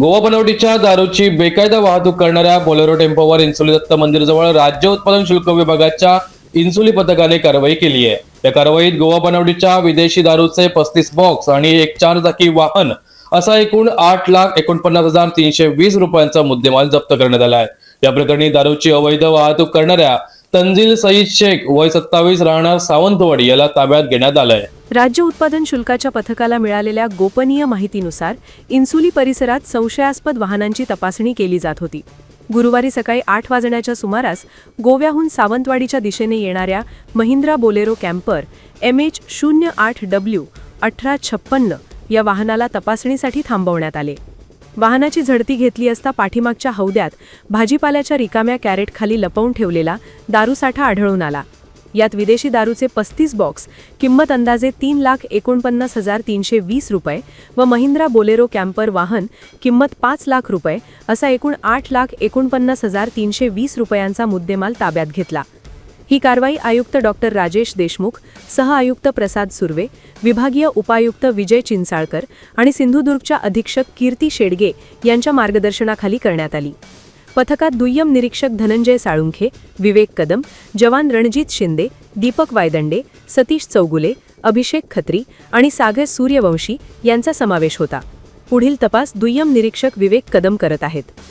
गोवा बनावटीच्या दारूची बेकायदा वाहतूक करणाऱ्या बोलेरो टेम्पोवर इन्सुली दत्त मंदिरजवळ राज्य उत्पादन शुल्क विभागाच्या इन्सुली पथकाने कारवाई केली आहे. या कारवाईत गोवा बनावटीच्या विदेशी दारूचे पस्तीस बॉक्स आणि एक चार चाकी वाहन असा एकूण आठ लाख एकोणपन्नास हजार तीनशे वीस रुपयांचा मुद्देमाल जप्त करण्यात आला आहे. या प्रकरणी दारूची अवैध वाहतूक करणाऱ्या तंजील सईद शेख वय सत्तावीस राहणार सावंतवाडी याला ताब्यात घेण्यात आलंय. राज्य उत्पादन शुल्काच्या पथकाला मिळालेल्या गोपनीय माहितीनुसार इन्सुली परिसरात संशयास्पद वाहनांची तपासणी केली जात होती. गुरुवारी सकाळी आठ वाजण्याच्या सुमारास गोव्याहून सावंतवाडीच्या दिशेने येणाऱ्या Mahindra Bolero camper M H शून्य आठ डब्ल्यू अठरा छप्पन्न या वाहनाला तपासणीसाठी थांबवण्यात आले. वाहनाची झडती घेतली असता पाठीमागच्या हौद्यात भाजीपाल्याच्या रिकाम्या कॅरेटखाली लपवून ठेवलेला दारूसाठा आढळून आला. यात विदेशी दारूचे पस्तीस बॉक्स किंमत अंदाजे तीन लाख एकोणपन्नास हजार तीनशे वीस रुपये व महिंद्रा बोलेरो कॅम्पर वाहन किंमत पाच लाख रुपये असा एकूण आठ लाख एकोणपन्नास हजार तीनशे वीस रुपयांचा मुद्देमाल ताब्यात घेतला. ही कारवाई आयुक्त डॉक्टर राजेश देशमुख सहआयुक्त प्रसाद सुर्वे विभागीय उपायुक्त विजय चिंचाळकर आणि सिंधुदुर्गच्या अधीक्षक कीर्ती शेडगे यांच्या मार्गदर्शनाखाली करण्यात आली. पथकात दुय्यम निरीक्षक धनंजय साळुंखे विवेक कदम जवान रणजित शिंदे दीपक वायदंडे सतीश चौगुले अभिषेक खत्री आणि सागर सूर्यवंशी यांचा समावेश होता. पुढील तपास दुय्यम निरीक्षक विवेक कदम करत आहेत.